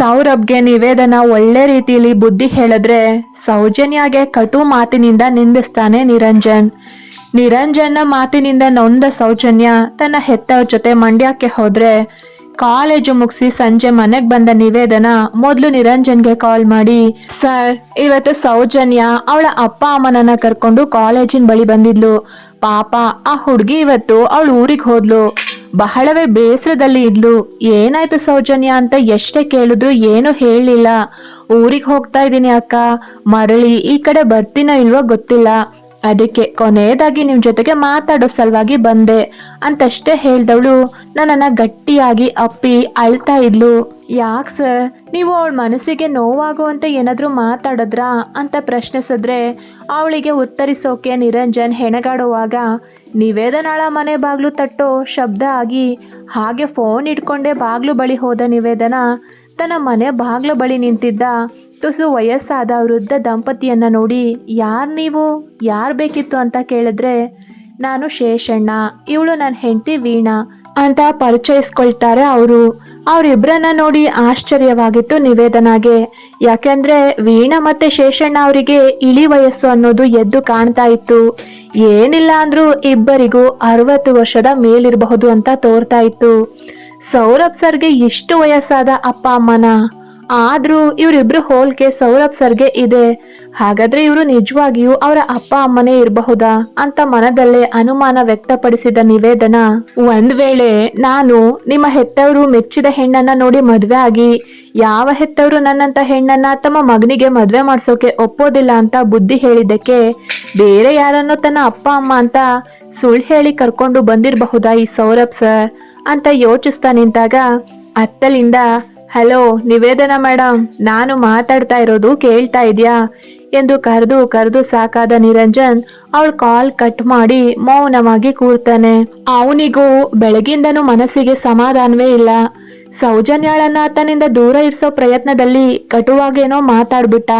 ಸೌರಭ್ಗೆ ನಿವೇದನ ಒಳ್ಳೆ ರೀತಿಯಲ್ಲಿ ಬುದ್ಧಿ ಹೇಳಿದ್ರೆ ಸೌಜನ್ಯಾಗೆ ಕಟು ಮಾತಿನಿಂದ ನಿಂದಿಸ್ತಾನೆ ನಿರಂಜನ್. ನಿರಂಜನ್ನ ಮಾತಿನಿಂದ ನೊಂದ ಸೌಜನ್ಯ ತನ್ನ ಹೆತ್ತವ್ರ ಜೊತೆ ಮಂಡ್ಯಕ್ಕೆ ಹೋದ್ರೆ ಕಾಲೇಜು ಮುಗಿಸಿ ಸಂಜೆ ಮನೆಗೆ ಬಂದ ನಿವೇದನ ಮೊದಲು ನಿರಂಜನ್ಗೆ ಕಾಲ್ ಮಾಡಿ, ಸರ್, ಇವತ್ತು ಸೌಜನ್ಯ ಅವಳ ಅಪ್ಪ ಅಮ್ಮನನ್ನ ಕರ್ಕೊಂಡು ಕಾಲೇಜಿನ ಬಳಿ ಬಂದಿದ್ಲು. ಪಾಪ ಆ ಹುಡುಗಿ ಇವತ್ತು ಅವಳು ಊರಿಗೆ ಹೋದ್ಲು. ಬಹಳವೇ ಬೇಸರದಲ್ಲಿ ಇದ್ಲು. ಏನಾಯ್ತು ಸೌಜನ್ಯ ಅಂತ ಎಷ್ಟೇ ಕೇಳಿದ್ರು ಏನು ಹೇಳಲಿಲ್ಲ. ಊರಿಗೆ ಹೋಗ್ತಾ ಇದ್ದೀನಿ ಅಕ್ಕ. ಮರಳಿ ಈ ಕಡೆ ಬರ್ತೀನೋ ಇಲ್ವೋ ಗೊತ್ತಿಲ್ಲ. ಅದಕ್ಕೆ ಕೊನೆಯದಾಗಿ ನಿಮ್ ಜೊತೆಗೆ ಮಾತಾಡೋ ಸಲುವಾಗಿ ಬಂದೆ. ಅಂತಷ್ಟೇ ಹೇಳ್ದವಳು, ನನ್ನನ್ನ ಗಟ್ಟಿಯಾಗಿ ಅಪ್ಪಿ ಅಳ್ತಾ ಇದ್ಲು. ಯಾಕ್ ಸರ್? ನೀವು ಅವಳ ಮನಸ್ಸಿಗೆ ನೋವಾಗುವಂತೆ ಏನಾದರೂ ಮಾತಾಡಿದ್ರಾ ಅಂತ ಪ್ರಶ್ನಿಸಿದ್ರೆ ಅವಳಿಗೆ ಉತ್ತರಿಸೋಕೆ ನಿರಂಜನ್ ಹೆಣಗಾಡುವಾಗ, ನಿವೇದನಾಳ ಮನೆ ಬಾಗ್ಲು ತಟ್ಟೋ ಶಬ್ದ ಆಗಿ, ಹಾಗೆ ಫೋನ್ ಇಟ್ಕೊಂಡೇ ಬಾಗ್ಲು ಬಳಿ ಹೋದ ನಿವೇದನ ತನ್ನ ಮನೆ ಬಾಗ್ಲು ಬಳಿ ನಿಂತಿದ್ದ. ತುಸು ವಯಸ್ಸಾದ ವೃದ್ಧ ದಂಪತಿಯನ್ನು ನೋಡಿ, ಯಾರು ನೀವು? ಯಾರು ಬೇಕಿತ್ತು ಅಂತ ಕೇಳಿದ್ರೆ, ನಾನು ಶೇಷಣ್ಣ, ಇವಳು ನನ್ನ ಹೆಂಡತಿ ವೀಣಾ ಅಂತ ಪರಿಚಯಿಸ್ಕೊಳ್ತಾರೆ ಅವರು. ಅವರಿಬ್ಬರನ್ನ ನೋಡಿ ಆಶ್ಚರ್ಯವಾಗಿತ್ತು ನಿವೇದನಾಗೆ. ಯಾಕೆಂದ್ರೆ ವೀಣಾ ಮತ್ತೆ ಶೇಷಣ್ಣ ಅವರಿಗೆ ಇಳಿ ವಯಸ್ಸು ಅನ್ನೋದು ಎದ್ದು ಕಾಣ್ತಾ ಇತ್ತು. ಏನಿಲ್ಲ ಅಂದ್ರೂ ಇಬ್ಬರಿಗೂ ಅರವತ್ತು ವರ್ಷದ ಮೇಲಿರಬಹುದು ಅಂತ ತೋರ್ತಾ ಇತ್ತು. ಸೌರಭ್ ಸರ್ಗೆ ಇಷ್ಟು ವಯಸ್ಸಾದ ಅಪ್ಪ ಅಮ್ಮನ ಆದ್ರೂ ಇವರಿಬ್ರು ಹೋಲ್ಕೆ ಸೌರಭ್ ಸರ್ಗೆ ಇದೆ. ಹಾಗಾದ್ರೆ ಇವರು ನಿಜವಾಗಿಯೂ ಅವರ ಅಪ್ಪ ಅಮ್ಮನೇ ಇರಬಹುದಾ ಅಂತ ಮನದಲ್ಲೇ ಅನುಮಾನ ವ್ಯಕ್ತಪಡಿಸಿದ ನಿವೇದನ. ಒಂದ್ ವೇಳೆ ನಾನು ನಿಮ್ಮ ಹೆತ್ತವರು ಮೆಚ್ಚಿದ ಹೆಣ್ಣನ್ನ ನೋಡಿ ಮದ್ವೆ ಆಗಿ, ಯಾವ ಹೆತ್ತವರು ನನ್ನಂತ ಹೆಣ್ಣನ್ನ ತಮ್ಮ ಮಗನಿಗೆ ಮದ್ವೆ ಮಾಡ್ಸೋಕೆ ಒಪ್ಪೋದಿಲ್ಲ ಅಂತ ಬುದ್ಧಿ ಹೇಳಿದ್ದಕ್ಕೆ ಬೇರೆ ಯಾರನ್ನು ತನ್ನ ಅಪ್ಪ ಅಮ್ಮ ಅಂತ ಸುಳ್ಳು ಹೇಳಿ ಕರ್ಕೊಂಡು ಬಂದಿರಬಹುದಾ ಈ ಸೌರಭ್ ಸರ್? ಅಂತ ಯೋಚಿಸ್ತಾ ನಿಂತಾಗ, ಅತ್ತಲಿಂದ ಹಲೋ, ನಿವೇದನ ಮೇಡಮ್ ನಾನು ಮಾತಾಡ್ತಾ ಇರೋದು ಕೇಳ್ತಾ ಇದೆಯಾ? ಎಂದು ಕರೆದು ಕರೆದು ಸಾಕಾದ ನಿರಂಜನ್ ಅವಳ ಕಾಲ್ ಕಟ್ ಮಾಡಿ ಮೌನವಾಗಿ ಕೂರ್ತಾನೆ. ಅವನಿಗೂ ಬೆಳಗಿಂದನೂ ಮನಸ್ಸಿಗೆ ಸಮಾಧಾನವೇ ಇಲ್ಲ. ಸೌಜನ್ಯಾಳನ್ನ ಆತನಿಂದ ದೂರ ಇರಿಸೋ ಪ್ರಯತ್ನದಲ್ಲಿ ಕಟುವಾಗೇನೋ ಮಾತಾಡ್ಬಿಟ್ಟ.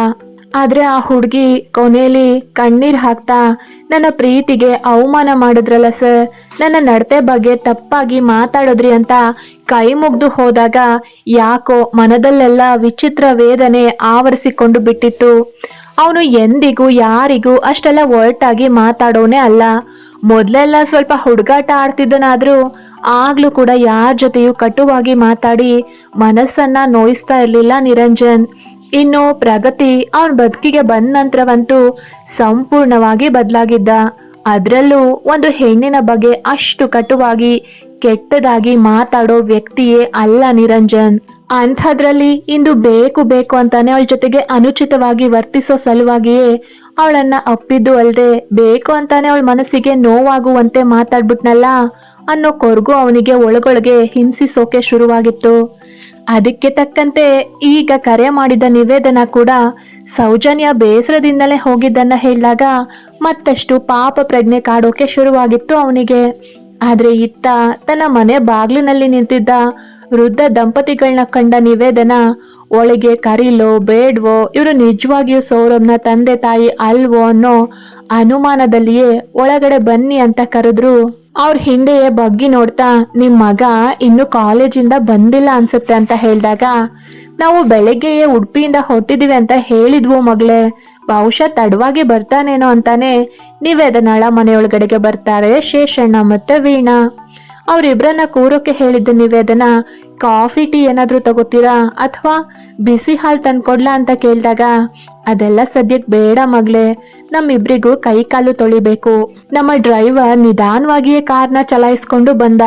ಆದ್ರೆ ಆ ಹುಡುಗಿ ಕೊನೆಯಲ್ಲಿ ಕಣ್ಣೀರ್ ಹಾಕ್ತಾ ನನ್ನ ಪ್ರೀತಿಗೆ ಅವಮಾನ ಮಾಡಿದ್ರಲ್ಲ ಸರ್? ನನ್ನ ನಡತೆ ಬಗ್ಗೆ ತಪ್ಪಾಗಿ ಮಾತಾಡಿದ್ರಿ ಅಂತ ಕೈ ಮುಗ್ದು ಹೋದಾಗ ಯಾಕೋ ಮನದಲ್ಲೆಲ್ಲ ವಿಚಿತ್ರ ವೇದನೆ ಆವರಿಸಿಕೊಂಡು ಬಿಟ್ಟಿತ್ತು. ಅವನು ಎಂದಿಗೂ ಯಾರಿಗೂ ಅಷ್ಟೆಲ್ಲ ಒರ್ಟಾಗಿ ಮಾತಾಡೋನೇ ಅಲ್ಲ. ಮೊದಲೆಲ್ಲ ಸ್ವಲ್ಪ ಹುಡುಗಾಟ ಆಡ್ತಿದ್ದನಾದ್ರೂ ಆಗ್ಲೂ ಕೂಡ ಯಾರ ಜೊತೆಯೂ ಕಟುವಾಗಿ ಮಾತಾಡಿ ಮನಸ್ಸನ್ನ ನೋಯಿಸ್ತಾ ಇರ್ಲಿಲ್ಲ ನಿರಂಜನ್. ಇನ್ನು ಪ್ರಗತಿ ಅವನ ಬದುಕಿಗೆ ಬಂದ ನಂತರವಂತೂ ಸಂಪೂರ್ಣವಾಗಿ ಬದಲಾಗಿದ್ದ. ಅದರಲ್ಲೂ ಒಂದು ಹೆಣ್ಣಿನ ಬಗ್ಗೆ ಅಷ್ಟು ಕಟುವಾಗಿ, ಕೆಟ್ಟದಾಗಿ ಮಾತಾಡೋ ವ್ಯಕ್ತಿಯೇ ಅಲ್ಲ ನಿರಂಜನ್. ಅಂಥದ್ರಲ್ಲಿ ಇಂದು ಬೇಕು ಬೇಕು ಅಂತಾನೆ ಅವಳ ಜೊತೆಗೆ ಅನುಚಿತವಾಗಿ ವರ್ತಿಸೋ ಸಲುವಾಗಿಯೇ ಅವಳನ್ನ ಅಪ್ಪಿದ್ದು ಅಲ್ಲದೆ ಬೇಕು ಅಂತಾನೆ ಅವಳ ಮನಸ್ಸಿಗೆ ನೋವಾಗುವಂತೆ ಮಾತಾಡ್ಬಿಟ್ನಲ್ಲ ಅನ್ನೋ ಕೊರ್ಗು ಅವನಿಗೆ ಒಳಗೊಳಗೆ ಹಿಂಸಿಸೋಕೆ ಶುರುವಾಗಿತ್ತು. ಅದಕ್ಕೆ ತಕ್ಕಂತೆ ಈಗ ಕರೆ ಮಾಡಿದ ನಿವೇದನ ಕೂಡ ಸೌಜನ್ಯ ಬೇಸರದಿಂದಲೇ ಹೋಗಿದ್ದನ್ನ ಹೇಳಿದಾಗ ಮತ್ತಷ್ಟು ಪಾಪ ಪ್ರಜ್ಞೆ ಕಾಡೋಕೆ ಶುರುವಾಗಿತ್ತು ಅವನಿಗೆ. ಆದ್ರೆ ಇತ್ತ ತನ್ನ ಮನೆ ಬಾಗಿಲಿನಲ್ಲಿ ನಿಂತಿದ್ದ ವೃದ್ಧ ದಂಪತಿಗಳನ್ನ ಕಂಡ ನಿವೇದನ, ಒಳಗೆ ಕರೀಲೋ, ಬೇಡ್ವೋ, ಇವರು ನಿಜವಾಗಿಯೂ ಸೌರಭ್ನ ತಂದೆ ತಾಯಿ ಅಲ್ವೋ ಅನ್ನೋ ಅನುಮಾನದಲ್ಲಿಯೇ ಒಳಗಡೆ ಬನ್ನಿ ಅಂತ ಕರೆದ್ರು. ಅವ್ರ ಹಿಂದೆಯೇ ಬಗ್ಗಿ ನೋಡ್ತಾ ನಿಮ್ಮ ಮಗ ಇನ್ನು ಕಾಲೇಜಿಂದ ಬಂದಿಲ್ಲ ಅನ್ಸುತ್ತೆ ಅಂತ ಹೇಳಿದಾಗ, ನಾವು ಬೆಳಗ್ಗೆಯೇ ಉಡುಪಿಯಿಂದ ಹೊಟ್ಟಿದೀವಿ ಅಂತ ಹೇಳಿದ್ವು ಮಗಳೇ. ಬಹುಶಃ ತಡವಾಗಿ ಬರ್ತಾನೇನೋ ಅಂತಾನೆ ನಿವೇದನಾಳ ಮನೆಯೊಳಗಡೆಗೆ ಬರ್ತಾರೆ ಶೇಷಣ್ಣ ಮತ್ತೆ ವೀಣಾ. ಅವ್ರಿಬ್ರನ್ನ ಕೂರೋಕೆ ಹೇಳಿದ್ದ ನಿವೇದನ, ಕಾಫಿ ಟೀ ಏನಾದರೂ ತಗೋತೀರಾ? ಅಥವಾ ಬಿಸಿ ಹಾಲು ತಂದ್ಕೊಡ್ಲಾ? ಅಂತ ಕೇಳಿದಾಗ ಅದೆಲ್ಲ ಸದ್ಯಕ್ ಬೇಡ ಮಗ್ಲೆ ನಮ್ಮಿಬ್ರಿಗೂ ಕೈ ಕಾಲು ತೊಳಿಬೇಕು. ನಮ್ಮ ಡ್ರೈವರ್ ನಿಧಾನವಾಗಿಯೇ ಕಾರ್ನ ಚಲಾಯಿಸ್ಕೊಂಡು ಬಂದ.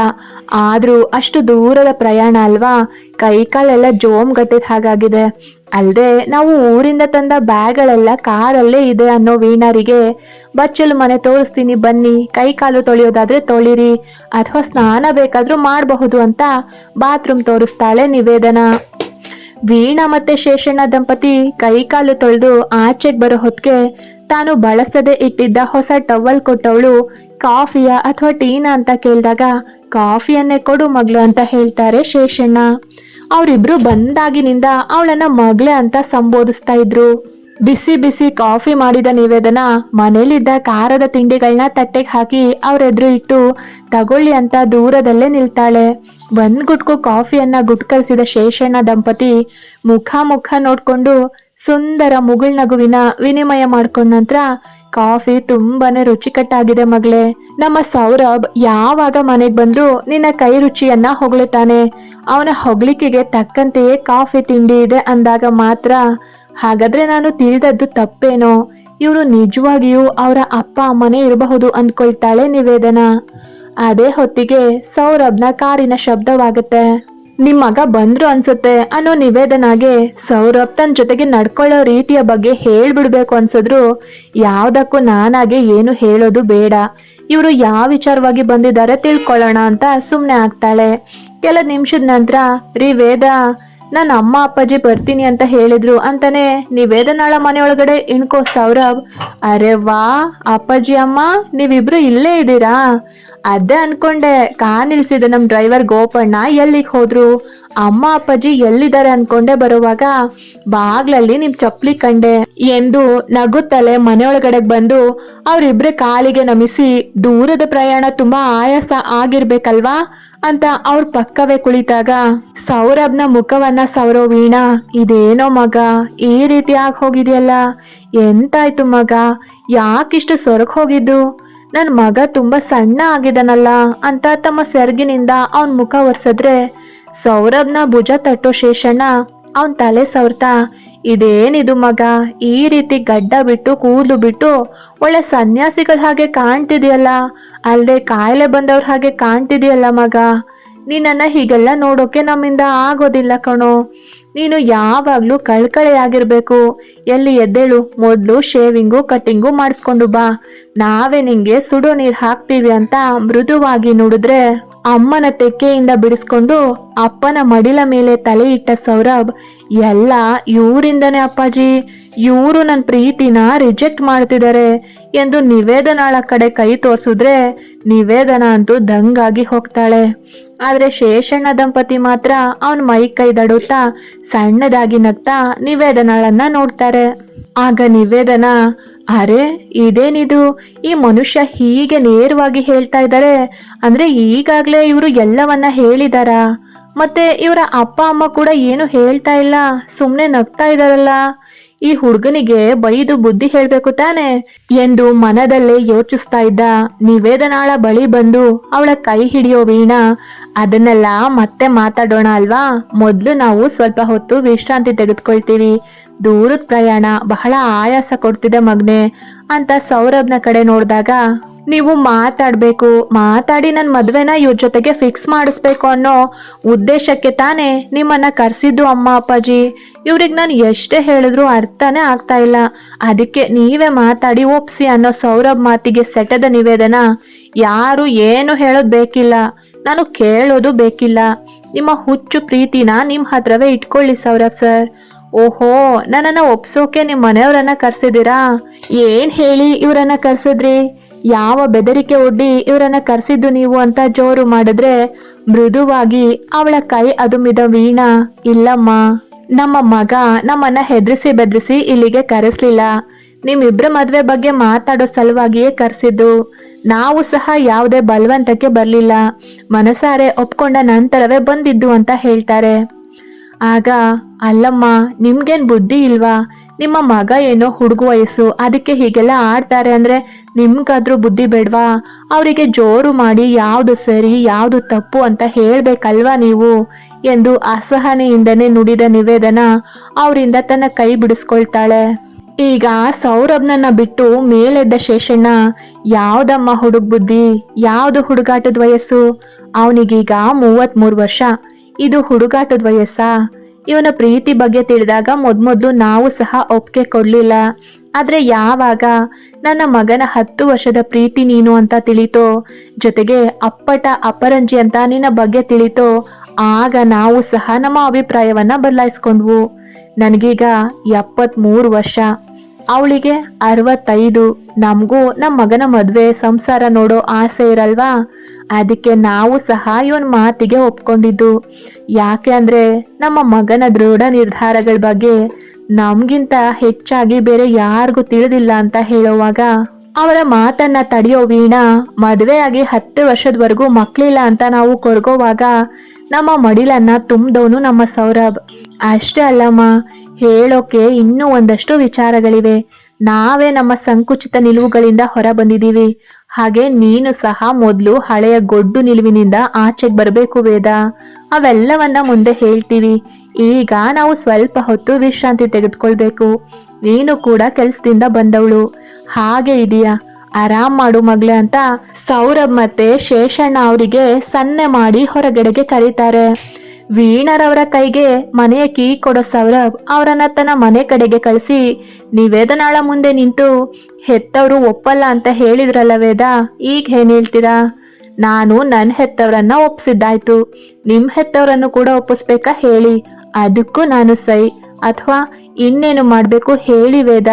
ಆದ್ರೂ ಅಷ್ಟು ದೂರದ ಪ್ರಯಾಣ ಅಲ್ವಾ? ಕೈ ಕಾಲೆಲ್ಲ ಜೋಮ್ ಗಟ್ಟಿದ ಹಾಗಾಗಿದೆ. ಅಲ್ಲದೆ ನಾವು ಊರಿಂದ ತಂದ ಬ್ಯಾಗ್ಗಳೆಲ್ಲ ಕಾರಲ್ಲೇ ಇದೆ ಅನ್ನೋ ವೀಣರಿಗೆ, ಬಚ್ಚಲು ಮನೆ ತೋರಿಸ್ತೀನಿ ಬನ್ನಿ ಕೈ ಕಾಲು ತೊಳೆಯೋದಾದ್ರೆ ತೊಳಿರಿ, ಅಥವಾ ಸ್ನಾನ ಬೇಕಾದ್ರೂ ಮಾಡಬಹುದು ಅಂತ ಬಾತ್ರೂಮ್ ತೋರಿಸ್ತಾಳೆ ನಿವೇದನ. ವೀಣಾ ಮತ್ತೆ ಶೇಷಣ್ಣ ದಂಪತಿ ಕೈಕಾಲು ತೊಳೆದು ಆಚೆಗೆ ಬರೋ ಹೊತ್ತಿಗೆ ತಾನು ಬಳಸದೆ ಇಟ್ಟಿದ್ದ ಹೊಸ ಟವಲ್ ಕೊಟ್ಟವಳು ಕಾಫಿಯ ಅಥವಾ ಟೀನಾ ಅಂತ ಕೇಳಿದಾಗ ಕಾಫಿಯನ್ನೇ ಕೊಡು ಮಗಳು ಅಂತ ಹೇಳ್ತಾರೆ ಶೇಷಣ್ಣ. ಅವರಿಬ್ರು ಬಂದಾಗಿನಿಂದ ಅವಳನ್ನ ಮಗಳೇ ಅಂತ ಸಂಬೋಧಿಸ್ತಾ ಇದ್ರು. ಬಿಸಿ ಬಿಸಿ ಕಾಫಿ ಮಾಡಿದ ನಿವೇದನ ಮನೇಲಿದ್ದ ಖಾರದ ತಿಂಡಿಗಳನ್ನ ತಟ್ಟೆಗೆ ಹಾಕಿ ಅವ್ರೆದ್ರು ಇಟ್ಟು, ತಗೊಳ್ಳಿ ಅಂತ ದೂರದಲ್ಲೇ ನಿಲ್ತಾಳೆ. ಒಂದ್ ಗುಟ್ಕು ಕಾಫಿಯನ್ನ ಗುಟ್ಕರಿಸಿದ ಶೇಷಣ್ಣ ದಂಪತಿ ಮುಖ ಮುಖ ನೋಡ್ಕೊಂಡು ಸುಂದರ ಮುಗುಳ್ ನಗುವಿನ ವಿನಿಮಯ ಮಾಡ್ಕೊಂಡ ನಂತರ, ಕಾಫಿ ತುಂಬಾನೇ ರುಚಿಕಟ್ಟಾಗಿದೆ ಮಗಳೇ. ನಮ್ಮ ಸೌರಭ್ ಯಾವಾಗ ಮನೆಗೆ ಬಂದ್ರು ನಿನ್ನ ಕೈ ರುಚಿಯನ್ನ ಹೊಗಳುತ್ತಾನೆ. ಅವನ ಹೊಗಳಿಕೆಗೆ ತಕ್ಕಂತೆಯೇ ಕಾಫಿ ತಿಂಡಿ ಇದೆ ಅಂದಾಗ ಮಾತ್ರ ಹಾಗಾದ್ರೆ ನಾನು ತಿಳಿದದ್ದು ತಪ್ಪೇನೋ? ಇವರು ನಿಜವಾಗಿಯೂ ಅವರ ಅಪ್ಪ ಅಮ್ಮನೇ ಇರಬಹುದು ಅಂದ್ಕೊಳ್ತಾಳೆ ನಿವೇದನ. ಅದೇ ಹೊತ್ತಿಗೆ ಸೌರಭ್ನ ಕಾರಿನ ಶಬ್ದವಾಗುತ್ತೆ. ನಿಮ್ಮ ಮಗ ಬಂದ್ರು ಅನ್ಸುತ್ತೆ ಅನ್ನೋ ನಿವೇದನಾಗೆ ಸೌರಭ್ ತನ್ನ ಜೊತೆಗೆ ನಡ್ಕೊಳ್ಳೋ ರೀತಿಯ ಬಗ್ಗೆ ಹೇಳ್ಬಿಡ್ಬೇಕು ಅನ್ಸಿದ್ರು. ಯಾವುದಕ್ಕೂ ನಾನಾಗೆ ಏನು ಹೇಳೋದು ಬೇಡ. ಇವರು ಯಾವ ವಿಚಾರವಾಗಿ ಬಂದಿದ್ದಾರೆ ತಿಳ್ಕೊಳ್ಳೋಣ ಅಂತ ಸುಮ್ಮನೆ ಆಗ್ತಾಳೆ. ಕೆಲ ನಿಮಿಷದ ನಂತರ, ರೀ ವೇದ ನನ್ನ ಅಮ್ಮ ಅಪ್ಪಾಜಿ ಬರ್ತೀನಿ ಅಂತ ಹೇಳಿದ್ರು ಅಂತಾನೆ ನಿವೇದನಾಳ ಮನೆಯೊಳಗಡೆ ಇಣ್ಕೋ ಸೌರಭ್, ಅರೆ ವಾ, ಅಪ್ಪಾಜಿ ಅಮ್ಮ, ನೀವಿಬ್ರು ಇಲ್ಲೇ ಇದ್ದೀರಾ? ಅದೇ ಅನ್ಕೊಂಡೆ ಕಾ ನಿಲ್ಸಿದ ನಮ್ ಡ್ರೈವರ್ ಗೋಪಣ್ಣ ಎಲ್ಲಿಗೆ ಹೋದ್ರು? ಅಮ್ಮ ಅಪ್ಪಾಜಿ ಎಲ್ಲಿದ್ದಾರೆ ಅನ್ಕೊಂಡೆ ಬರುವಾಗ, ಬಾಗ್ಲಲ್ಲಿ ನಿಮ್ ಚಪ್ಪಲಿ ಕಂಡೆ ಎಂದು ನಗುತ್ತಲೆ ಮನೆಯೊಳಗಡೆ ಬಂದು, ಅವರಿಬ್ರೆ ಕಾಲಿಗೆ ನಮಿಸಿ, ದೂರದ ಪ್ರಯಾಣ ತುಂಬಾ ಆಯಾಸ ಆಗಿರ್ಬೇಕಲ್ವಾ? ಅಂತ ಅವ್ರ ಪಕ್ಕವೇ ಕುಳಿತಾಗ ಸೌರಭ್ನ ಮುಖವನ್ನ ಸೌರೋ ವೀಣಾ, ಇದೇನೋ ಮಗ, ಈ ರೀತಿ ಆಗಿ ಹೋಗಿದೆಯಲ್ಲ? ಎಂತಾಯ್ತು ಮಗ? ಯಾಕಿಷ್ಟು ಸೊರಗ್ ಹೋಗಿದ್ದು? ನನ್ನ ಮಗ ತುಂಬಾ ಸಣ್ಣ ಆಗಿದನಲ್ಲ ಅಂತ ತಮ್ಮ ಸೆರಗಿನಿಂದ ಅವನ್ ಮುಖ ಒರ್ಸದ್ರೆ ಸೌರಭ್ನ ಭುಜ ತಟ್ಟೋ ಶೇಷಣ್ಣ ಅವನ್ ತಲೆ ಸವರ್ತಾ ಇದೇನಿದು ಮಗ? ಈ ರೀತಿ ಗಡ್ಡ ಬಿಟ್ಟು ಕೂದಲು ಬಿಟ್ಟು ಒಳ್ಳೆ ಸನ್ಯಾಸಿಗಳ ಹಾಗೆ ಕಾಣ್ತಿದೆಯಲ್ಲ? ಅಲ್ಲದೆ ಕಾಯಿಲೆ ಬಂದವ್ರ ಹಾಗೆ ಕಾಣ್ತಿದೆಯಲ್ಲ ಮಗ? ನೀನನ್ನ ಹೀಗೆಲ್ಲ ನೋಡೋಕೆ ನಮ್ಮಿಂದ ಆಗೋದಿಲ್ಲ ಕಣೋ. ನೀನು ಯಾವಾಗ್ಲೂ ಕಳ್ಕಳೆಯಾಗಿರ್ಬೇಕು. ಎಲ್ಲಿ ಎದ್ದೇಳು, ಮೊದಲು ಶೇವಿಂಗು ಕಟ್ಟಿಂಗು ಮಾಡಿಸ್ಕೊಂಡು ಬಾ. ನಾವೇ ನಿಂಗೆ ಸುಡೋ ನೀರು ಹಾಕ್ತೀವಿ ಅಂತ ಮೃದುವಾಗಿ ನುಡಿದ್ರೆ ಅಮ್ಮನ ತೆಕ್ಕೆಯಿಂದ ಬಿಡಿಸ್ಕೊಂಡು ಅಪ್ಪನ ಮಡಿಲ ಮೇಲೆ ತಲೆ ಇಟ್ಟ ಸೌರಭ್, ಎಲ್ಲ ಇವರಿಂದನೇ ಅಪ್ಪಾಜಿ, ಇವರು ನನ್ನ ಪ್ರೀತಿನ ರಿಜೆಕ್ಟ್ ಮಾಡ್ತಿದ್ದಾರೆ ಎಂದು ನಿವೇದನಾಳ ಕಡೆ ಕೈ ತೋರಿಸಿದ್ರೆ ನಿವೇದನ ಅಂತೂ ದಂಗಾಗಿ ಹೋಗ್ತಾಳೆ. ಆದ್ರೆ ಶೇಷಣ್ಣ ದಂಪತಿ ಮಾತ್ರ ಅವನ ಮೈ ಕೈ ದಡುತ್ತಾ ಸಣ್ಣದಾಗಿ ನಗ್ತಾ ನಿವೇದನಾಳನ್ನ ನೋಡ್ತಾರೆ. ಆಗ ನಿವೇದನ, ಅರೆ, ಇದೇನಿದು? ಈ ಮನುಷ್ಯ ಹೀಗೆ ನೇರವಾಗಿ ಹೇಳ್ತಾ ಇದ್ದಾರೆ. ಅಂದ್ರೆ ಈಗಾಗ್ಲೇ ಇವರು ಎಲ್ಲವನ್ನ ಹೇಳಿದಾರ? ಮತ್ತೆ ಇವರ ಅಪ್ಪ, ಅಮ್ಮ ಕೂಡ ಏನು ಹೇಳ್ತಾ ಇಲ್ಲ? ಸುಮ್ನೆ ನಗ್ತಾ ಇದಾರಲ್ಲ. ಈ ಹುಡುಗನಿಗೆ ಬೈದು ಬುದ್ಧಿ ಹೇಳ್ಬೇಕು ತಾನೆ ಎಂದು ಮನದಲ್ಲೇ ಯೋಚಿಸ್ತಾ ಇದ್ದ ನಿವೇದನಾಳ ಬಳಿ ಬಂದು ಅವಳ ಕೈ ಹಿಡಿಯೋ ವೀಣಾ, ಅದನ್ನೆಲ್ಲ ಮತ್ತೆ ಮಾತಾಡೋಣ ಅಲ್ವಾ? ಮೊದ್ಲು ನಾವು ಸ್ವಲ್ಪ ಹೊತ್ತು ವಿಶ್ರಾಂತಿ ತೆಗೆದುಕೊಳ್ತೀವಿ. ದೂರದ ಪ್ರಯಾಣ ಬಹಳ ಆಯಾಸ ಕೊಡ್ತಿದೆ ಮಗ್ನೆ, ಅಂತ ಸೌರಭ್ನ ಕಡೆ ನೋಡಿದಾಗ ನೀವು ಮಾತಾಡಬೇಕು, ಮಾತಾಡಿ ನನ್ನ ಮದುವೆನ ಇವ್ರ ಜೊತೆಗೆ ಫಿಕ್ಸ್ ಮಾಡಿಸ್ಬೇಕು ಅನ್ನೋ ಉದ್ದೇಶಕ್ಕೆ ತಾನೇ ನಿಮ್ಮನ್ನ ಕರ್ಸಿದ್ದು ಅಮ್ಮ, ಅಪ್ಪಾಜಿ. ಇವ್ರಿಗೆ ನಾನು ಎಷ್ಟೇ ಹೇಳಿದ್ರು ಅರ್ಥನೇ ಆಗ್ತಾ ಇಲ್ಲ. ಅದಕ್ಕೆ ನೀವೇ ಮಾತಾಡಿ ಒಪ್ಸಿ ಅನ್ನೋ ಸೌರಭ್ ಮಾತಿಗೆ ಸೆಟದ ನಿವೇದನ. ಯಾರು ಏನು ಹೇಳೋದು ಬೇಕಿಲ್ಲ. ನಾನು ಕೇಳೋದು ಬೇಕಿಲ್ಲ. ನಿಮ್ಮ ಹುಚ್ಚು ಪ್ರೀತಿನ ನಿಮ್ಮ ಹತ್ರವೇ ಇಟ್ಕೊಳ್ಳಿ ಸೌರಭ್ ಸರ್. ಓಹೋ, ನನ್ನನ್ನ ಒಪ್ಸೋಕೆ ನಿಮ್ಮ ಮನೆಯವ್ರನ್ನ ಕರ್ಸಿದ್ದೀರಾ? ಏನು ಹೇಳಿ ಇವರನ್ನ ಕರ್ಸಿದ್ರಿ? ಯಾವ ಬೆದರಿಕೆ ಒಡ್ಡಿ ಇವರನ್ನ ಕರೆಸಿದ್ದು ನೀವು ಅಂತ ಜೋರು ಮಾಡಿದ್ರೆ ಮೃದುವಾಗಿ ಅವಳ ಕೈ ಅದುಮಿದ ವೀಣಾ, ಇಲ್ಲಮ್ಮ, ನಮ್ಮ ಮಗ ನಮ್ಮನ್ನ ಹೆದರಿಸಿ ಬೆದರಿಸಿ ಇಲ್ಲಿಗೆ ಕರೆಸ್ಲಿಲ್ಲ. ನಿಮ್ಮಿಬ್ರ ಮದುವೆ ಬಗ್ಗೆ ಮಾತಾಡೋ ಸಲುವಾಗಿಯೇ ಕರೆಸಿದ್ದು. ನಾವು ಸಹ ಯಾವುದೇ ಬಲವಂತಕ್ಕೆ ಬರಲಿಲ್ಲ. ಮನಸಾರೆ ಒಪ್ಕೊಂಡ ನಂತರವೇ ಬಂದಿದ್ದು ಅಂತ ಹೇಳ್ತಾರೆ. ಆಗ, ಅಲ್ಲಮ್ಮ, ನಿಮ್ಗೇನು ಬುದ್ಧಿ ಇಲ್ವಾ? ನಿಮ್ಮ ಮಗ ಏನೋ ಹುಡುಗ ವಯಸ್ಸು, ಅದಕ್ಕೆ ಹೀಗೆಲ್ಲ ಆಡ್ತಾರೆ ಅಂದ್ರೆ ನಿಮ್ಗಾದ್ರೂ ಬುದ್ಧಿ ಬೇಡ್ವಾ? ಅವರಿಗೆ ಜೋರು ಮಾಡಿ ಯಾವ್ದು ಸರಿ, ಯಾವ್ದು ತಪ್ಪು ಅಂತ ಹೇಳ್ಬೇಕಲ್ವಾ ನೀವು? ಎಂದು ಅಸಹನೆಯಿಂದನೇ ನುಡಿದ ನಿವೇದನ ಅವರಿಂದ ತನ್ನ ಕೈ ಬಿಡಿಸ್ಕೊಳ್ತಾಳೆ. ಈಗ ಸೌರಭ್ನನ್ನ ಬಿಟ್ಟು ಮೇಲೆದ್ದ ಶೇಷಣ್ಣ, ಯಾವ್ದಮ್ಮ ಹುಡುಗ ಬುದ್ಧಿ? ಯಾವ್ದು ಹುಡುಗಾಟದ ವಯಸ್ಸು? ಅವನಿಗೀಗ ಮೂವತ್ತ್ ವರ್ಷ. ಇದು ಹುಡುಗಾಟದ ವಯಸ್ಸಾ? ಇವನ ಪ್ರೀತಿ ಬಗ್ಗೆ ತಿಳಿದಾಗ ಮೊದ್ಮೊದ್ಲು ನಾವು ಸಹ ಒಪ್ಪಿಗೆ ಕೊಡ್ಲಿಲ್ಲ. ಆದ್ರೆ ಯಾವಾಗ? ನನ್ನ ಮಗನ ಹತ್ತು ವರ್ಷದ ಪ್ರೀತಿ ನೀನು ಅಂತ ತಿಳಿತೋ? ಜೊತೆಗೆ ಅಪ್ಪಟ ಅಪರಂಜಿ ಅಂತ ನಿನ್ನ ಬಗ್ಗೆ ತಿಳಿತೋ? ಆಗ ನಾವು ಸಹ ನಮ್ಮ ಅಭಿಪ್ರಾಯವನ್ನ ಬದಲಾಯಿಸ್ಕೊಂಡ್ವು. ನನಗೀಗ ಎಪ್ಪತ್ಮೂರು ವರ್ಷ. ಅವಳಿಗೆ ಅರವತ್ತೈದು. ನಮಗೂ ನಮ್ಮ ಮಗನ ಮದುವೆ, ಸಂಸಾರ ನೋಡೋ ಆಸೆ ಇರಲ್ವಾ? ಅದಕ್ಕೆ ನಾವು ಸಹ ಇವನ್ ಮಾತಿಗೆ ಒಪ್ಕೊಂಡಿದ್ದು. ಯಾಕೆ ಅಂದ್ರೆ ನಮ್ಮ ಮಗನ ದೃಢ ನಿರ್ಧಾರಗಳ ಬಗ್ಗೆ ನಮ್ಗಿಂತ ಹೆಚ್ಚಾಗಿ ಬೇರೆ ಯಾರಿಗೂ ತಿಳಿದಿಲ್ಲ ಅಂತ ಹೇಳುವಾಗ ಅವರ ಮಾತನ್ನ ತಡೆಯೋ ವೀಣಾ ಮದುವೆಯಾಗಿ ಹತ್ತು ವರ್ಷದವರೆಗೂ ಮಕ್ಕಳಿಲ್ಲ ಅಂತ ನಾವು ಕೊರಗೋವಾಗ ನಮ್ಮ ಮಡಿಲನ್ನ ತುಂಬದವನು ನಮ್ಮ ಸೌರಭ್. ಅಷ್ಟೇ ಅಲ್ಲಮ್ಮ, ಹೇಳೋಕೆ ಇನ್ನೂ ಒಂದಷ್ಟು ವಿಚಾರಗಳಿವೆ. ನಾವೇ ನಮ್ಮ ಸಂಕುಚಿತ ನಿಲುವುಗಳಿಂದ ಹೊರ ಬಂದಿದ್ದೀವಿ ಹಾಗೆ ನೀನು ಸಹ ಮೊದಲು ಹಳೆಯ ಗೊಡ್ಡು ನಿಲುವಿನಿಂದ ಆಚೆಗೆ ಬರಬೇಕು ವೇದ. ಅವೆಲ್ಲವನ್ನ ಮುಂದೆ ಹೇಳ್ತೀವಿ. ಈಗ ನಾವು ಸ್ವಲ್ಪ ಹೊತ್ತು ವಿಶ್ರಾಂತಿ ತೆಗೆದುಕೊಳ್ಬೇಕು. ನೀನು ಕೂಡ ಕೆಲ್ಸದಿಂದ ಬಂದವಳು. ಹಾಗೆ ಇದೆಯಾ. ಆರಾಮ್ ಮಾಡು ಮಗ್ಳೆ ಅಂತ ಸೌರಭ್ ಮತ್ತೆ ಶೇಷಣ್ಣ ಅವರಿಗೆ ಸನ್ನೆ ಮಾಡಿ ಹೊರಗಡೆಗೆ ಕರೀತಾರೆ. ವೀಣರವರ ಕೈಗೆ ಮನೆಯ ಕೀ ಕೊಡೋ ಸೌರಭ್ ಅವರನ್ನ ತನ್ನ ಮನೆ ಕಡೆಗೆ ಕಳಿಸಿ, ನಿವೇದನಾಳ ಮುಂದೆ ನಿಂತು ಹೆತ್ತವರು ಒಪ್ಪಲ್ಲ ಅಂತ ಹೇಳಿದ್ರಲ್ಲ ವೇದ, ಈಗ ಏನ್ ಹೇಳ್ತೀರಾ? ನಾನು ನನ್ನ ಹೆತ್ತವರನ್ನ ಒಪ್ಸಿದ್ದಾಯ್ತು. ನಿಮ್ ಹೆತ್ತವರನ್ನು ಕೂಡ ಒಪ್ಪಿಸ್ಬೇಕಾ ಹೇಳಿ? ಅದಕ್ಕೂ ನಾನು ಸೈ. ಅಥವಾ ಇನ್ನೇನು ಮಾಡ್ಬೇಕು ಹೇಳಿ ವೇದ.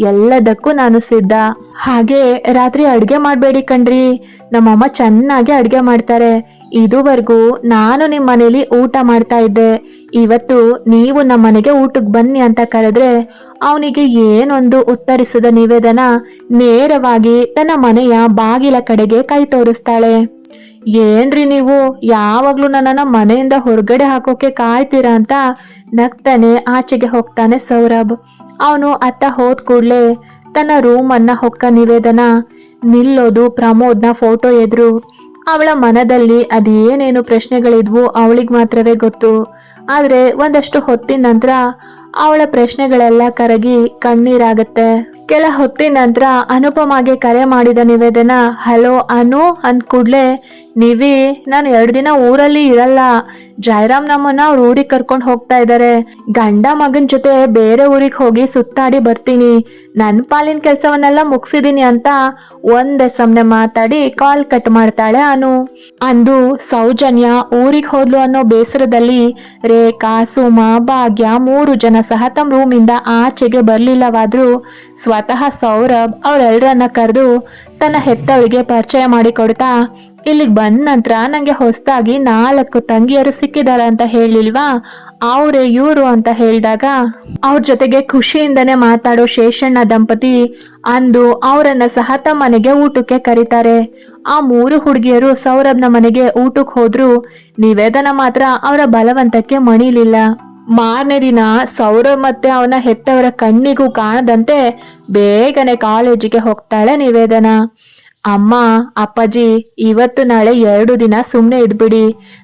ಎಲ್ಲದಕ್ಕೂ ನಾನು ಸಿದ್ಧ. ಹಾಗೆ ರಾತ್ರಿ ಅಡ್ಗೆ ಮಾಡಬೇಡಿ ಕಣ್ರಿ. ನಮ್ಮಮ್ಮ ಚೆನ್ನಾಗಿ ಅಡ್ಗೆ ಮಾಡ್ತಾರೆ. ಇದುವರೆಗೂ ನಾನು ನಿಮ್ಮ ಮನೇಲಿ ಊಟ ಮಾಡ್ತಾ ಇದ್ದೆ. ಇವತ್ತು ನೀವು ನಮ್ಮ ಮನೆಗೆ ಊಟಕ್ಕೆ ಬನ್ನಿ ಅಂತ ಕರೆದ್ರೆ ಅವನಿಗೆ ಏನೊಂದು ಉತ್ತರಿಸದ ನಿವೇದನ ನೇರವಾಗಿ ತನ್ನ ಮನೆಯ ಬಾಗಿಲ ಕಡೆಗೆ ಕೈ ತೋರಿಸ್ತಾಳೆ. ಏನ್ರಿ ನೀವು? ಯಾವಾಗ್ಲೂ ನನ್ನನ್ನ ಮನೆಯಿಂದ ಹೊರಗಡೆ ಹಾಕೋಕೆ ಕಾಯ್ತೀರಾ ಅಂತ ನಗ್ತಾನೆ ಆಚೆಗೆ ಹೋಗ್ತಾನೆ ಸೌರಭ್. ಅವನು ಅತ್ತ ಹೋದ ಕೂಡಲೇ ತನ್ನ ರೂಮ್ ಅನ್ನ ಹೊಕ್ಕ ನಿವೇದನ. ನಿಲ್ಲೋದು ಪ್ರಮೋದ್ನ ಫೋಟೋ ಎದುರು. ಅವಳ ಮನದಲ್ಲಿ ಅದೇನೇನು ಪ್ರಶ್ನೆಗಳಿದ್ವು ಅವಳಿಗೆ ಮಾತ್ರವೇ ಗೊತ್ತು. ಆದರೆ ಒಂದಷ್ಟು ಹೊತ್ತಿನ ನಂತರ ಅವಳ ಪ್ರಶ್ನೆಗಳೆಲ್ಲ ಕರಗಿ ಕಣ್ಣೀರಾಗತ್ತೆ. ಕೆಲ ಹೊತ್ತಿನ ನಂತರ ಅನುಪಮಾಗೆ ಕರೆ ಮಾಡಿದ ನಿವೇದನ, ಹಲೋ ಅನು ಅಂದ ಕೂಡ್ಲೆ, ನೀವಿ, ನಾನು ಎರಡು ದಿನ ಊರಲ್ಲಿ ಇರಲ್ಲ. ಜಯರಾಮ್ ನಮ್ಮನ್ನ ಅವ್ರ ಊರಿಗೆ ಕರ್ಕೊಂಡು ಹೋಗ್ತಾ ಇದ್ದಾರೆ ಗಂಡ ಮಗನ ಜೊತೆ ಬೇರೆ ಊರಿಗೆ ಹೋಗಿ ಸುತ್ತಾಡಿ ಬರ್ತೀನಿ. ನನ್ನ ಪಾಲಿನ ಕೆಲಸವನ್ನೆಲ್ಲ ಮುಗಿಸಿದೀನಿ ಅಂತ ಒಂದೇ ಸಮನೆ ಮಾತಾಡಿ ಕಾಲ್ ಕಟ್ ಮಾಡ್ತಾಳೆ ಅನು. ಅಂದು ಸೌಜನ್ಯ ಊರಿಗೆ ಹೋದ್ಲು ಅನ್ನೋ ಬೇಸರದಲ್ಲಿ ರೇಖಾ, ಸುಮ, ಭಾಗ್ಯ ಮೂರು ಜನ ಸಹ ತಮ್ಮ ರೂಮಿಂದ ಆಚೆಗೆ ಬರ್ಲಿಲ್ಲವಾದ್ರೂ ಸ್ವತಃ ಸೌರಭ್ ಅವರೆಲ್ಲರನ್ನ ಕರೆದು ತನ್ನ ಹೆತ್ತವರಿಗೆ ಪರಿಚಯ ಮಾಡಿಕೊಡ್ತಾ ಇಲ್ಲಿಗೆ ಬಂದ ನಂತರ ನಂಗೆ ಹೊಸದಾಗಿ ನಾಲ್ಕು ತಂಗಿಯರು ಸಿಕ್ಕಿದ್ದಾರೆ ಅಂತ ಹೇಳಿಲ್ವಾ? ಅವರೇ ಇವರು ಅಂತ ಹೇಳಿದಾಗ, ಅವ್ರ ಜೊತೆಗೆ ಖುಷಿಯಿಂದನೇ ಮಾತಾಡೋ ಶೇಷಣ್ಣ ದಂಪತಿ ಅಂದು ಅವರನ್ನ ಸಹ ತಮ್ಮ ಮನೆಗೆ ಊಟಕ್ಕೆ ಕರೀತಾರೆ. ಆ ಮೂರು ಹುಡುಗಿಯರು ಸೌರಭ್ನ ಮನೆಗೆ ಊಟಕ್ಕೆ ಹೋದ್ರು. ನಿವೇದನ ಮಾತ್ರ ಅವರ ಬಲವಂತಕ್ಕೆ ಮಣಿಲಿಲ್ಲ. ಮಾರನೇ ದಿನ ಸೌರವ್ ಮತ್ತೆ ಅವನ ಹೆತ್ತವರ ಕಣ್ಣಿಗೂ ಕಾಣದಂತೆ ಬೇಗನೆ ಕಾಲೇಜಿಗೆ ಹೋಗ್ತಾಳೆ ನಿವೇದನ. ಅಮ್ಮ, ಅಪ್ಪಾಜಿ, ಇವತ್ತು ನಾಳೆ ಎರಡು ದಿನ ಸುಮ್ಮನೆ ಇದ್ಬಿಡಿ.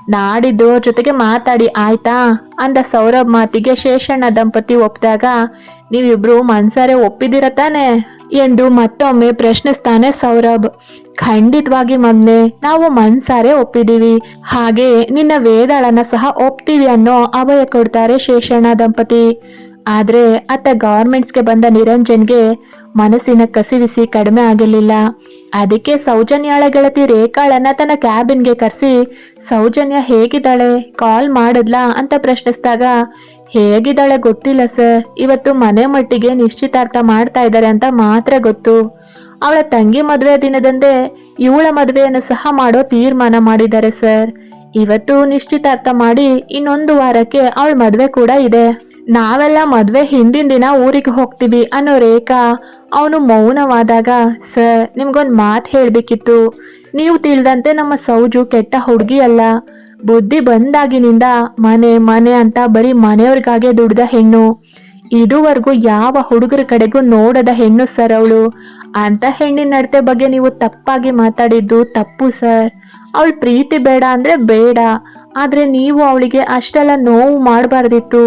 ನಾಡಿದ್ದು ಜೊತೆಗೆ ಮಾತಾಡಿ, ಆಯ್ತಾ? ಅಂದ ಸೌರಭ್ ಮಾತಿಗೆ ಶೇಷಣ್ಣ ದಂಪತಿ ಒಪ್ಪಿದಾಗ ನೀವಿಬ್ರು ಮನ್ಸಾರೆ ಒಪ್ಪಿದಿರ ತಾನೆ? ಎಂದು ಮತ್ತೊಮ್ಮೆ ಪ್ರಶ್ನಿಸ್ತಾನೆ ಸೌರಭ್. ಖಂಡಿತವಾಗಿ ಮಗ್ನೆ, ನಾವು ಮನ್ಸಾರೆ ಒಪ್ಪಿದೀವಿ ಹಾಗೆ ನಿನ್ನ ವೇದಾಳನ ಸಹ ಒಪ್ತೀವಿ ಅನ್ನೋ ಅಭಯ ಕೊಡ್ತಾರೆ ಶೇಷಣ್ಣ ದಂಪತಿ. ಆದ್ರೆ ಅತ್ತ ಗವರ್ಮೆಂಟ್ಸ್ಗೆ ಬಂದ ನಿರಂಜನ್ಗೆ ಮನಸ್ಸಿನ ಕಸಿವಿಸಿ ಕಡಿಮೆ ಆಗಿರ್ಲಿಲ್ಲ. ಅದಕ್ಕೆ ಸೌಜನ್ಯಾಳ ಗೆಳತಿ ರೇಖಾಳನ್ನ ತನ್ನ ಕ್ಯಾಬಿನ್ಗೆ ಕರೆಸಿ, ಸೌಜನ್ಯ ಹೇಗಿದ್ದಾಳೆ? ಕಾಲ್ ಮಾಡಿದ್ಲಾ? ಅಂತ ಪ್ರಶ್ನಿಸಿದಾಗ, ಹೇಗಿದ್ದಾಳೆ ಗೊತ್ತಿಲ್ಲ ಸರ್. ಇವತ್ತು ಮನೆ ಮಟ್ಟಿಗೆ ನಿಶ್ಚಿತಾರ್ಥ ಮಾಡ್ತಾ ಇದ್ದಾರೆ ಅಂತ ಮಾತ್ರ ಗೊತ್ತು. ಅವಳ ತಂಗಿ ಮದುವೆ ದಿನದಂದೇ ಇವಳ ಮದುವೆಯನ್ನು ಸಹ ಮಾಡೋ ತೀರ್ಮಾನ ಮಾಡಿದ್ದಾರೆ ಸರ್. ಇವತ್ತು ನಿಶ್ಚಿತಾರ್ಥ ಮಾಡಿ ಇನ್ನೊಂದು ವಾರಕ್ಕೆ ಅವಳ ಮದುವೆ ಕೂಡ ಇದೆ. ನಾವೆಲ್ಲ ಮದುವೆ ಹಿಂದಿನ ದಿನ ಊರಿಗೆ ಹೋಗ್ತೀವಿ ಅನ್ನೋ ರೇಖಾ ಅವನು ಮೌನವಾದಾಗ, ಸರ್, ನಿಮ್ಗೊಂದು ಮಾತು ಹೇಳಬೇಕಿತ್ತು. ನೀವು ತಿಳಿದಂತೆ ನಮ್ಮ ಸೌಜು ಕೆಟ್ಟ ಹುಡುಗಿ ಅಲ್ಲ. ಬುದ್ಧಿ ಬಂದಾಗಿನಿಂದ ಮನೆ ಮನೆ ಅಂತ ಬರೀ ಮನೆಯವ್ರಿಗಾಗೆ ದುಡ್ದ ಹೆಣ್ಣು. ಇದುವರೆಗೂ ಯಾವ ಹುಡುಗರ ಕಡೆಗೂ ನೋಡದ ಹೆಣ್ಣು ಸರ್ ಅವಳು. ಅಂತ ಹೆಣ್ಣಿನ ನಡತೆ ಬಗ್ಗೆ ನೀವು ತಪ್ಪಾಗಿ ಮಾತಾಡಿದ್ದು ತಪ್ಪು ಸರ್. ಅವಳು ಪ್ರೀತಿ ಬೇಡ ಅಂದ್ರೆ ಬೇಡ. ಆದರೆ ನೀವು ಅವಳಿಗೆ ಅಷ್ಟೆಲ್ಲ ನೋವು ಮಾಡಬಾರ್ದಿತ್ತು.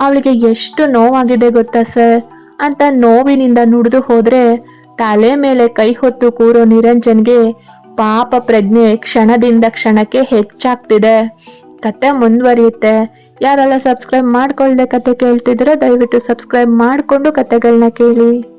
ಅವಳಿಗೆ ಎಷ್ಟು ನೋವಾಗಿದೆ ಗೊತ್ತಾ ಸರ್? ಅಂತ ನೋವಿನಿಂದ ನುಡಿದು ಹೋದ್ರೆ ತಲೆ ಮೇಲೆ ಕೈ ಹೊತ್ತು ಕೂರೋ ನಿರಂಜನ್ಗೆ ಪಾಪ ಪ್ರಜ್ಞೆ ಕ್ಷಣದಿಂದ ಕ್ಷಣಕ್ಕೆ ಹೆಚ್ಚಾಗ್ತಿದೆ. ಕತೆ ಮುಂದುವರಿಯುತ್ತೆ. ಯಾರೆಲ್ಲ ಸಬ್ಸ್ಕ್ರೈಬ್ ಮಾಡ್ಕೊಳ್ಳದೆ ಕತೆ ಕೇಳ್ತಿದ್ರೆ ದಯವಿಟ್ಟು ಸಬ್ಸ್ಕ್ರೈಬ್ ಮಾಡಿಕೊಂಡು ಕತೆಗಳನ್ನ ಕೇಳಿ.